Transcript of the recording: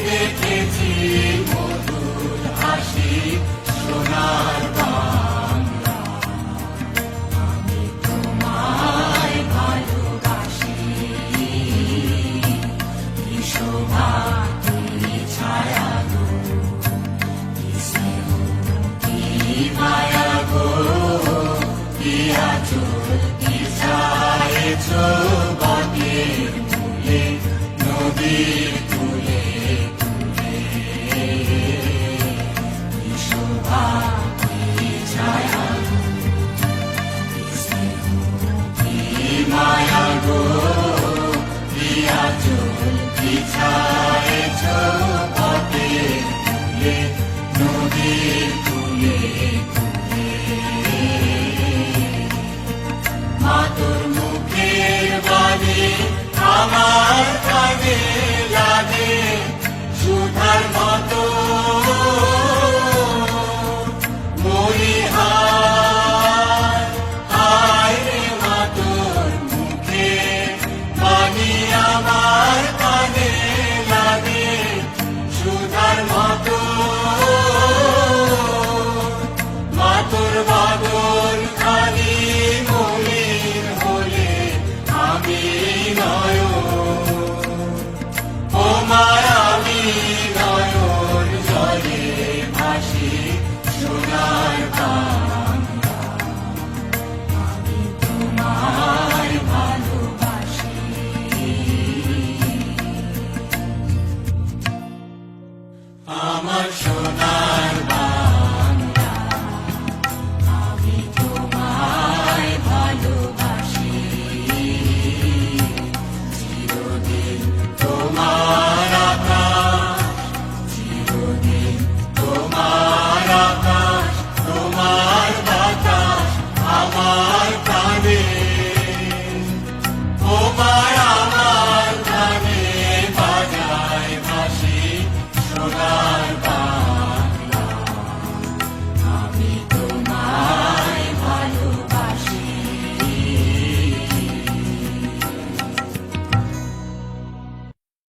দেখেছি মধুর হাসি সোনার আমার our God.